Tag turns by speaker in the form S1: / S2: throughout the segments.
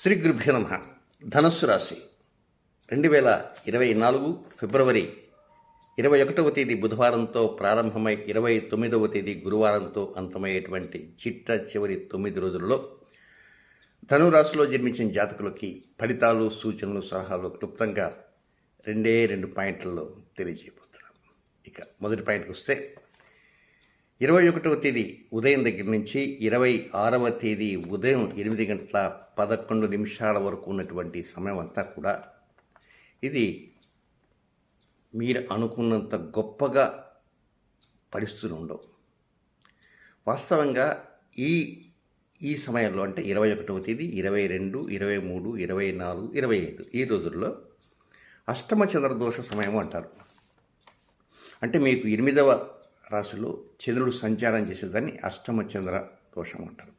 S1: శ్రీ గురుభ్యో నమ. ధనస్సు రాశి. రెండు వేల ఇరవై నాలుగు ఫిబ్రవరి ఇరవై ఒకటవ తేదీ బుధవారంతో ప్రారంభమై ఇరవై తొమ్మిదవ తేదీ గురువారంతో అంతమయ్యేటువంటి చిట్ట చివరి తొమ్మిది రోజులలో ధనురాశిలో జన్మించిన జాతకులకి ఫలితాలు సూచనలు సలహాలు క్లుప్తంగా రెండే రెండు పాయింట్లలో తెలియజేయబోతున్నాం. ఇక మొదటి పాయింట్కి వస్తే ఇరవై ఒకటవ తేదీ ఉదయం దగ్గర నుంచి ఇరవై ఆరవ తేదీ ఉదయం ఎనిమిది గంటల పదకొండు నిమిషాల వరకు ఉన్నటువంటి సమయం అంతా కూడా ఇది మీరు అనుకున్నంత గొప్పగా పరిస్థితులు ఉండవు. వాస్తవంగా ఈ ఈ సమయంలో అంటే ఇరవై ఒకటవ తేదీ ఇరవై రెండు ఇరవై మూడు ఇరవై నాలుగు ఇరవై ఐదు ఈ రోజుల్లో అష్టమ చంద్రదోష సమయం అంటారు. అంటే మీకు ఎనిమిదవ రాశిలో చంద్రుడు సంచారం చేసేదాన్ని అష్టమ చంద్ర దోషం అంటారు.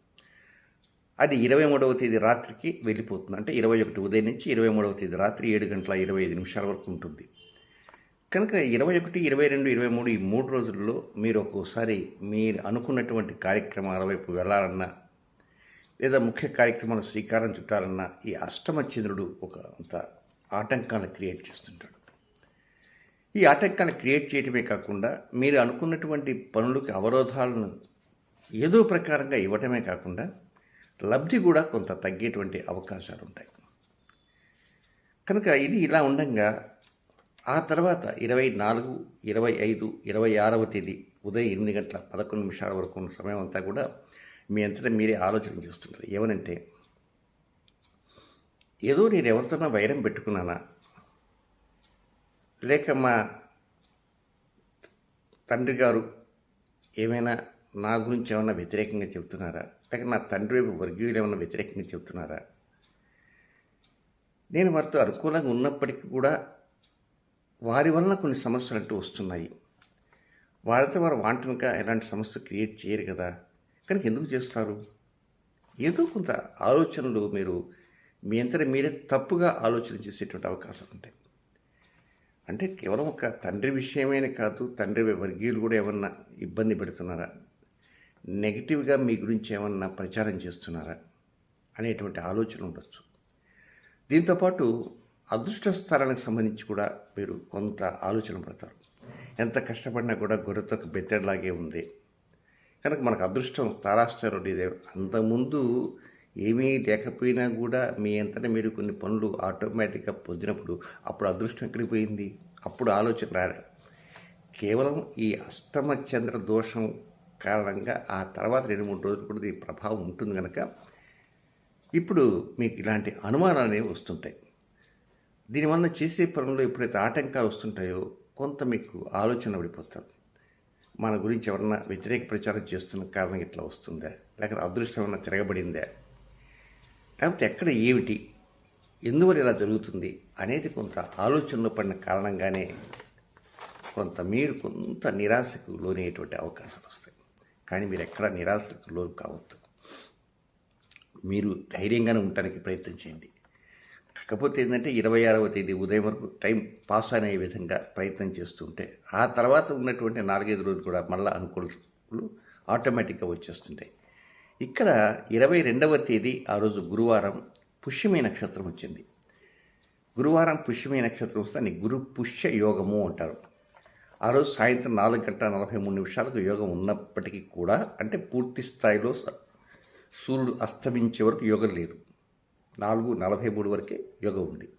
S1: అది ఇరవై మూడవ తేదీ రాత్రికి వెళ్ళిపోతుంది. అంటే ఇరవై ఒకటి ఉదయం నుంచి ఇరవై మూడవ తేదీ రాత్రి ఏడు గంటల ఇరవై ఐదు నిమిషాల వరకు ఉంటుంది. కనుక ఇరవై ఒకటి ఇరవై రెండు ఇరవై మూడు ఈ మూడు రోజుల్లో మీరు ఒక్కోసారి మీరు అనుకున్నటువంటి కార్యక్రమాల వైపు వెళ్ళాలన్నా లేదా ముఖ్య కార్యక్రమాలు శ్రీకారం చుట్టాలన్నా ఈ అష్టమ చంద్రుడు ఒక అంత ఆటంకాలను క్రియేట్ చేస్తుంటాడు. ఈ ఆటంకాన్ని క్రియేట్ చేయడమే కాకుండా మీరు అనుకున్నటువంటి పనులకి అవరోధాలను ఏదో ప్రకారంగా ఇవ్వటమే కాకుండా లబ్ధి కూడా కొంత తగ్గేటువంటి అవకాశాలు ఉంటాయి. కనుక ఇది ఇలా ఉండగా ఆ తర్వాత ఇరవై నాలుగు ఇరవై ఐదు ఇరవై ఆరవ తేదీ ఉదయం ఎనిమిది గంటల పదకొండు నిమిషాల వరకు ఉన్న సమయం అంతా కూడా మీ అంతటా మీరే ఆలోచన చేస్తుంటారు. ఏమనంటే ఏదో నేను ఎవరితోనో వైరం పెట్టుకున్నానా? లేక మా తండ్రి గారు ఏమైనా నా గురించి ఏమైనా వ్యతిరేకంగా చెబుతున్నారా? లేక నా తండ్రి వైపు వర్గీయులు ఏమైనా వ్యతిరేకంగా చెబుతున్నారా? నేను వారితో అనుకూలంగా ఉన్నప్పటికీ కూడా వారి వలన కొన్ని సమస్యలు అంటూ వస్తున్నాయి. వారితో వారు వాంటనగా ఎలాంటి సమస్య క్రియేట్ చేయరు కదా. కనుక ఎందుకు చేస్తారు? ఏదో కొంత ఆలోచనలు మీరు మీ అంతటా మీరే తప్పుగా ఆలోచన చేసేటువంటి అవకాశాలు ఉంటాయి అంటే కేవలం ఒక తండ్రి విషయమేనే కాదు తండ్రి వర్గీయులు కూడా ఏమన్నా ఇబ్బంది పెడుతున్నారా? నెగిటివ్గా మీ గురించి ఏమన్నా ప్రచారం చేస్తున్నారా? అనేటువంటి ఆలోచన ఉండొచ్చు. దీంతోపాటు అదృష్ట స్థానానికి సంబంధించి కూడా మీరు కొంత ఆలోచన పడతారు. ఎంత కష్టపడినా కూడా గొర్రెతో బెత్తడిలాగే ఉంది. కనుక మనకు అదృష్టం తారాశ్చర్యుడు ఇదే. అంతకుముందు ఏమీ లేకపోయినా కూడా మీ అంతటా మీరు కొన్ని పనులు ఆటోమేటిక్గా పొందినప్పుడు అప్పుడు అదృష్టం ఎక్కడికి పోయింది? అప్పుడు ఆలోచన రాలే. కేవలం ఈ అష్టమ చంద్ర దోషం కారణంగా ఆ తర్వాత రెండు మూడు రోజులు కూడా దీని ప్రభావం ఉంటుంది కనుక ఇప్పుడు మీకు ఇలాంటి అనుమానాలు అనేవి వస్తుంటాయి. దీనివల్ల చేసే పనుల్లో ఎప్పుడైతే ఆటంకాలు వస్తుంటాయో కొంత మీకు ఆలోచన పడిపోతారు మన గురించి ఎవరన్నా వ్యతిరేక ప్రచారం చేస్తున్న కారణం ఇట్లా వస్తుందా? లేకపోతే అదృష్టం ఏమన్నా తిరగబడిందా? లేకపోతే ఎక్కడ ఏమిటి? ఎందువల్ల ఇలా జరుగుతుంది? అనేది కొంత ఆలోచనలో పడిన కారణంగానే కొంత మీరు కొంత నిరాశకు లోనయ్యేటువంటి అవకాశాలు వస్తాయి. కానీ మీరు ఎక్కడ నిరాశకు లోను కావద్దు. మీరు ధైర్యంగానే ఉండటానికి ప్రయత్నం చేయండి. కాకపోతే ఏంటంటే ఇరవై ఆరవ తేదీ ఉదయం వరకు టైం పాస్ అనే విధంగా ప్రయత్నం చేస్తుంటే ఆ తర్వాత ఉన్నటువంటి నాలుగైదు రోజులు కూడా మళ్ళీ అనుకూలతలు ఆటోమేటిక్గా వచ్చేస్తుంటాయి. ఇక్కడ ఇరవై రెండవ తేదీ ఆ రోజు గురువారం పుష్యమి నక్షత్రం వచ్చింది. గురువారం పుష్యమి నక్షత్రం వస్తే దాన్ని గురు పుష్య యోగము అంటారు. ఆ రోజు సాయంత్రం నాలుగు గంటల నలభై మూడు నిమిషాలకు యోగం ఉన్నప్పటికీ కూడా అంటే పూర్తి స్థాయిలో సూర్యుడు అస్తమించే వరకు యోగం లేదు. నాలుగు నలభై మూడు వరకే యోగం ఉంది.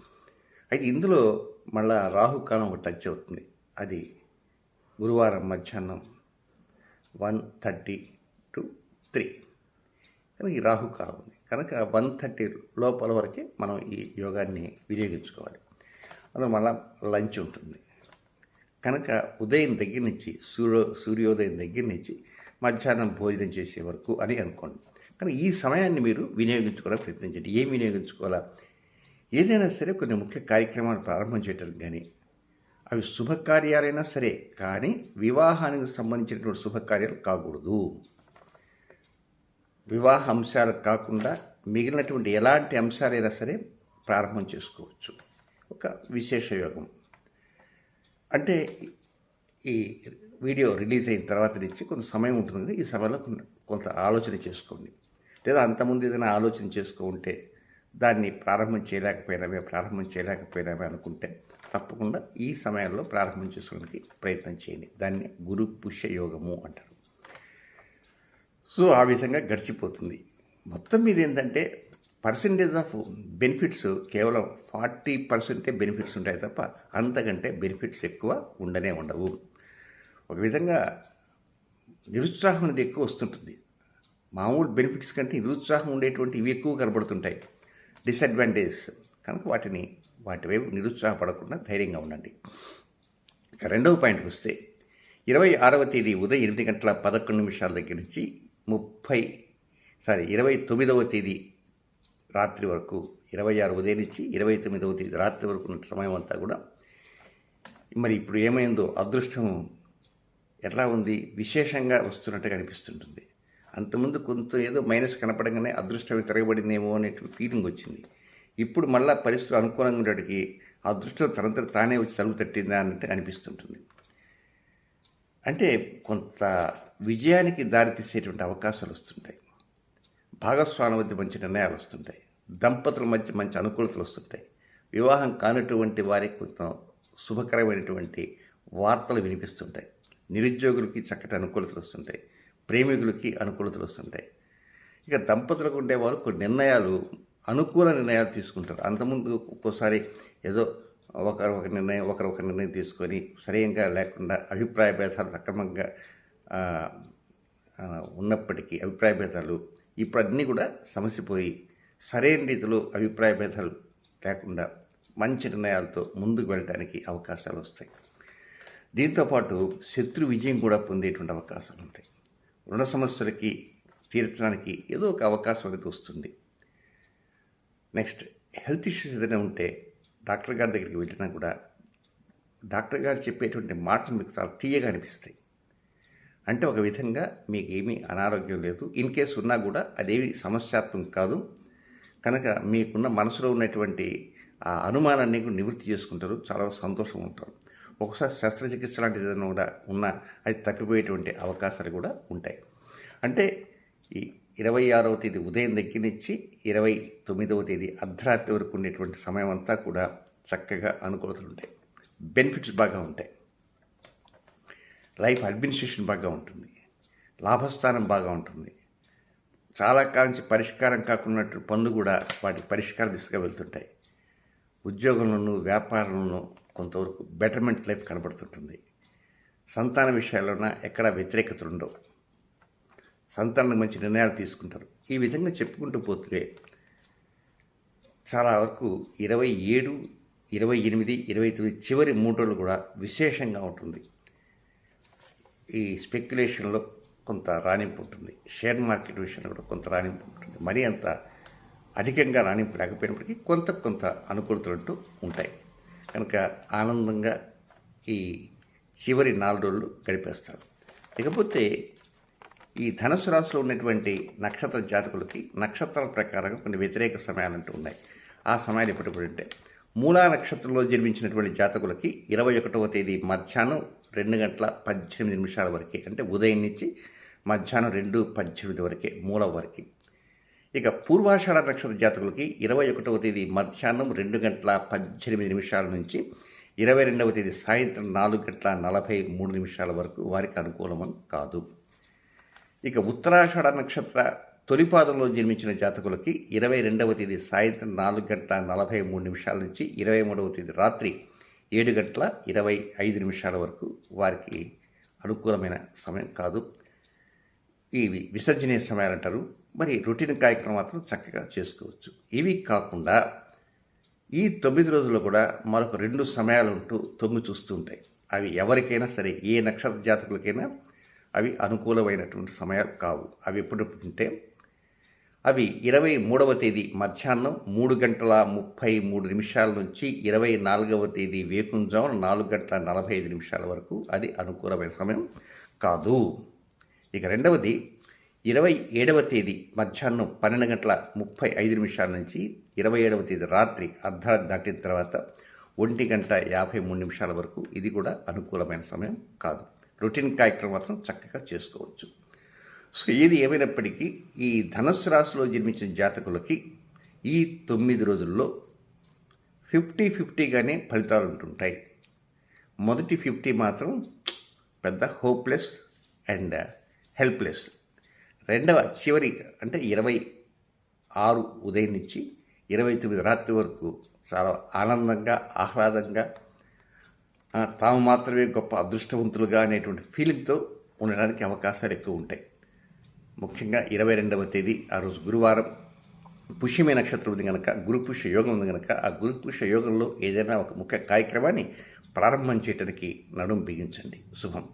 S1: అయితే ఇందులో మళ్ళా రాహుకాలం ఒక టచ్ అవుతుంది. అది గురువారం మధ్యాహ్నం వన్ థర్టీ టు త్రీ. కానీ ఈ రాహుకాలం ఉంది. కనుక వన్ థర్టీ లోపల వరకే మనం ఈ యోగాన్ని వినియోగించుకోవాలి. అందులో మళ్ళా లంచ్ ఉంటుంది. కనుక ఉదయం దగ్గర నుంచి సూర్యో సూర్యోదయం దగ్గర నుంచి మధ్యాహ్నం భోజనం చేసే వరకు అని అనుకోండి. కానీ ఈ సమయాన్ని మీరు వినియోగించుకోవాలని ప్రయత్నించండి. ఏం వినియోగించుకోవాలా? ఏదైనా సరే కొన్ని ముఖ్య కార్యక్రమాలు ప్రారంభం చేయటం కానీ అవి శుభకార్యాలైనా సరే కానీ వివాహానికి సంబంధించినటువంటి శుభకార్యాలు కాకూడదు. వివాహ అంశాలు కాకుండా మిగిలినటువంటి ఎలాంటి అంశాలైనా సరే ప్రారంభం చేసుకోవచ్చు. ఒక విశేష యోగం. అంటే ఈ వీడియో రిలీజ్ అయిన తర్వాత నుంచి కొంత సమయం ఉంటుంది ఈ సమయంలో కొంత- కొంత ఆలోచన చేసుకోండి. లేదా అంతకుముందు ఏదైనా ఆలోచన చేసుకో ఉంటే దాన్ని ప్రారంభం చేయలేకపోయినామే ప్రారంభం చేయలేకపోయినామే అనుకుంటే తప్పకుండా ఈ సమయంలో ప్రారంభం చేసుకోవడానికి ప్రయత్నం చేయండి. దాన్ని గురు పుష్య యోగము అంటారు. సో ఆ విధంగా గడిచిపోతుంది. మొత్తం మీద ఏంటంటే పర్సంటేజ్ ఆఫ్ బెనిఫిట్స్ కేవలం ఫార్టీ పర్సెంటే బెనిఫిట్స్ ఉంటాయి తప్ప అంతకంటే బెనిఫిట్స్ ఎక్కువ ఉండనే ఉండవు. ఒక విధంగా నిరుత్సాహం అనేది ఎక్కువ వస్తుంటుంది. మామూలు బెనిఫిట్స్ కంటే నిరుత్సాహం ఉండేటువంటి ఇవి ఎక్కువ కనబడుతుంటాయి. డిసడ్వాంటేజెస్ కనుక వాటిని వాటి వైపు నిరుత్సాహపడకుండా ధైర్యంగా ఉండండి. ఇక రెండవ పాయింట్కి వస్తే ఇరవై ఆరవ తేదీ ఉదయం ఎనిమిది గంటల పదకొండు నిమిషాల దగ్గర నుంచి ముప్పై సారీ ఇరవై తొమ్మిదవ తేదీ రాత్రి వరకు ఇరవై ఆరు ఉదయం నుంచి ఇరవై తొమ్మిదవ తేదీ రాత్రి వరకు ఉన్న సమయం అంతా కూడా మరి ఇప్పుడు ఏమైందో అదృష్టం ఎట్లా ఉంది విశేషంగా వస్తున్నట్టుగా అనిపిస్తుంటుంది అంతకుముందు కొంత ఏదో మైనస్ కనపడంగానే అదృష్టం తిరగబడిందేమో అనే ఫీలింగ్ వచ్చింది. ఇప్పుడు మళ్ళీ పరిస్థితులు అనుకూలంగా ఉండేటికి అదృష్టం తనంతట తానే వచ్చి తలుపు తట్టిందా అన్నట్టు అనిపిస్తుంటుంది. అంటే కొంత విజయానికి దారితీసేటువంటి అవకాశాలు వస్తుంటాయి. భాగస్వామి మధ్య మంచి నిర్ణయాలు వస్తుంటాయి. దంపతుల మధ్య మంచి అనుకూలతలు వస్తుంటాయి. వివాహం కానటువంటి వారికి కొంత శుభకరమైనటువంటి వార్తలు వినిపిస్తుంటాయి. నిరుద్యోగులకి చక్కటి అనుకూలతలు వస్తుంటాయి. ప్రేమికులకి అనుకూలతలు వస్తుంటాయి. ఇక దంపతులకు ఉండేవారు కొన్ని నిర్ణయాలు అనుకూల నిర్ణయాలు తీసుకుంటారు. అంతకుముందు ఒక్కోసారి ఏదో ఒకరు ఒక నిర్ణయం ఒకరు ఒక నిర్ణయం తీసుకొని సరియంగా లేకుండా అభిప్రాయ భేదాలు సక్రమంగా ఉన్నప్పటికీ అభిప్రాయ భేదాలు ఇప్పుడు అన్నీ కూడా సమసిపోయి సరైన రీతిలో అభిప్రాయ భేదాలు లేకుండా మంచి నిర్ణయాలతో ముందుకు వెళ్ళడానికి అవకాశాలు వస్తాయి. దీంతోపాటు శత్రు విజయం కూడా పొందేటువంటి అవకాశాలు ఉంటాయి. రుణ సమస్యలకి తీర్చడానికి ఏదో ఒక అవకాశం అనేది వస్తుంది. నెక్స్ట్ హెల్త్ ఇష్యూస్ ఏదైనా ఉంటే డాక్టర్ గారి దగ్గరికి వెళ్ళినా కూడా డాక్టర్ గారు చెప్పేటువంటి మాటలు మీకు చాలా తీయగా అనిపిస్తాయి. అంటే ఒక విధంగా మీకు ఏమీ అనారోగ్యం లేదు. ఇన్ కేసు ఉన్నా కూడా అదేవి సమస్యాత్మకం కాదు. కనుక మీకున్న మనసులో ఉన్నటువంటి ఆ అనుమానాన్ని కూడా నివృత్తి చేసుకుంటారు. చాలా సంతోషం ఉంటారు. ఒకసారి శస్త్రచికిత్స లాంటిది ఏదైనా కూడా ఉన్నా అది తప్పిపోయేటువంటి అవకాశాలు కూడా ఉంటాయి. అంటే ఈ ఇరవై ఆరవ తేదీ ఉదయం దగ్గర నుంచి ఇరవై తొమ్మిదవ తేదీ అర్ధరాత్రి వరకు ఉండేటువంటి సమయం అంతా కూడా చక్కగా అనుకూలతలు ఉంటాయి. బెనిఫిట్స్ బాగా ఉంటాయి. లైఫ్ అడ్మినిస్ట్రేషన్ బాగా ఉంటుంది. లాభస్థానం బాగా ఉంటుంది. చాలా కాలం నుంచి పరిష్కారం కాకుండా పనులు కూడా వాటి పరిష్కార దిశగా వెళ్తుంటాయి. ఉద్యోగంలోనూ వ్యాపారంలోనూ కొంతవరకు బెటర్మెంట్ లైఫ్ కనబడుతుంటుంది. సంతాన విషయాల్లోన ఎక్కడ వ్యతిరేకతలు ఉండవు. సంతానం మంచి నిర్ణయాలు తీసుకుంటారు. ఈ విధంగా చెప్పుకుంటూ పోతే చాలా వరకు ఇరవై ఏడు ఇరవై ఎనిమిది ఇరవై తొమ్మిది చివరి మూడు రోజులు కూడా విశేషంగా ఉంటుంది. ఈ స్పెక్యులేషన్లో కొంత రాణింపు ఉంటుంది. షేర్ మార్కెట్ విషయంలో కూడా కొంత రాణింపు ఉంటుంది. మరీ అంత అధికంగా రాణింపు లేకపోయినప్పటికీ కొంత కొంత అనుకూలతలు ఉంటాయి. కనుక ఆనందంగా ఈ చివరి నాలుగు రోజులు గడిపేస్తారు. ఇకపోతే ఈ ధనుసు రాశిలో ఉన్నటువంటి నక్షత్ర జాతకులకి నక్షత్రాల ప్రకారం కొన్ని వ్యతిరేక సమయాలు అంటూ ఉన్నాయి. ఆ సమయాలు ఎప్పటికంటే మూలా నక్షత్రంలో జన్మించినటువంటి జాతకులకి ఇరవై ఒకటవ తేదీ మధ్యాహ్నం రెండు గంటల పద్దెనిమిది నిమిషాల వరకే అంటే ఉదయం నుంచి మధ్యాహ్నం రెండు పద్దెనిమిది వరకే మూల వరకు. ఇక పూర్వాషాఢ నక్షత్ర జాతకులకి ఇరవై ఒకటవ తేదీ మధ్యాహ్నం రెండు గంటల పద్దెనిమిది నిమిషాల నుంచి ఇరవై రెండవ తేదీ సాయంత్రం నాలుగు గంటల నలభై మూడు నిమిషాల వరకు వారికి అనుకూలమని కాదు. ఇక ఉత్తరాషాఢ నక్షత్ర తొలిపాదంలో జన్మించిన జాతకులకి ఇరవై రెండవ తేదీ సాయంత్రం నాలుగు గంటల నలభై మూడు నిమిషాల నుంచి ఇరవై మూడవ తేదీ రాత్రి ఏడు గంటల ఇరవై ఐదు నిమిషాల వరకు వారికి అనుకూలమైన సమయం కాదు. ఇవి విసర్జనీయ సమయాలు అంటారు. మరి రొటీన్ కార్యక్రమం మాత్రం చక్కగా చేసుకోవచ్చు. ఇవి కాకుండా ఈ తొమ్మిది రోజుల్లో కూడా మరొక రెండు సమయాలు ఉంటూ తొంగి చూస్తూ ఉంటాయి. అవి ఎవరికైనా సరే ఏ నక్షత్ర జాతకులకైనా అవి అనుకూలమైనటువంటి సమయాలు కావు. అవి ఎప్పుడంటే అవి ఇరవై మూడవ తేదీ మధ్యాహ్నం మూడు గంటల ముప్పై మూడు నిమిషాల నుంచి ఇరవై నాలుగవ తేదీ వేకుంజాము నాలుగు గంటల నలభై ఐదు నిమిషాల వరకు అది అనుకూలమైన సమయం కాదు. ఇక రెండవది ఇరవై ఏడవ తేదీ మధ్యాహ్నం పన్నెండు గంటల ముప్పై ఐదు నిమిషాల నుంచి ఇరవై ఏడవ తేదీ రాత్రి అర్ధరాత్రి దాటిన తర్వాత ఒంటి గంట యాభై మూడు నిమిషాల వరకు ఇది కూడా అనుకూలమైన సమయం కాదు. రొటీన్ కార్యక్రమం మాత్రం చక్కగా చేసుకోవచ్చు. సో ఏది ఏమైనప్పటికీ ఈ ధనుస్సు రాశిలో జన్మించిన జాతకులకి ఈ తొమ్మిది రోజుల్లో ఫిఫ్టీ ఫిఫ్టీగానే ఫలితాలు ఉంటుంటాయి. మొదటి ఫిఫ్టీ మాత్రం పెద్ద హోప్లెస్ అండ్ హెల్ప్లెస్. రెండవ చివరి అంటే ఇరవై ఆరు ఉదయం నుంచి ఇరవై తొమ్మిది రాత్రి వరకు చాలా ఆనందంగా ఆహ్లాదంగా తాము మాత్రమే గొప్ప అదృష్టవంతులుగా అనేటువంటి ఫీలింగ్తో ఉండడానికి అవకాశాలు ఎక్కువ ఉంటాయి. ముఖ్యంగా ఇరవై రెండవ తేదీ ఆ రోజు గురువారం పుష్యమే నక్షత్రం ఉంది కనుక గురుపుష్య యోగం ఉంది కనుక ఆ గురుపుష్య యోగంలో ఏదైనా ఒక ముఖ్య కార్యక్రమాన్ని ప్రారంభం చేయడానికి నడుం బిగించండి. శుభం.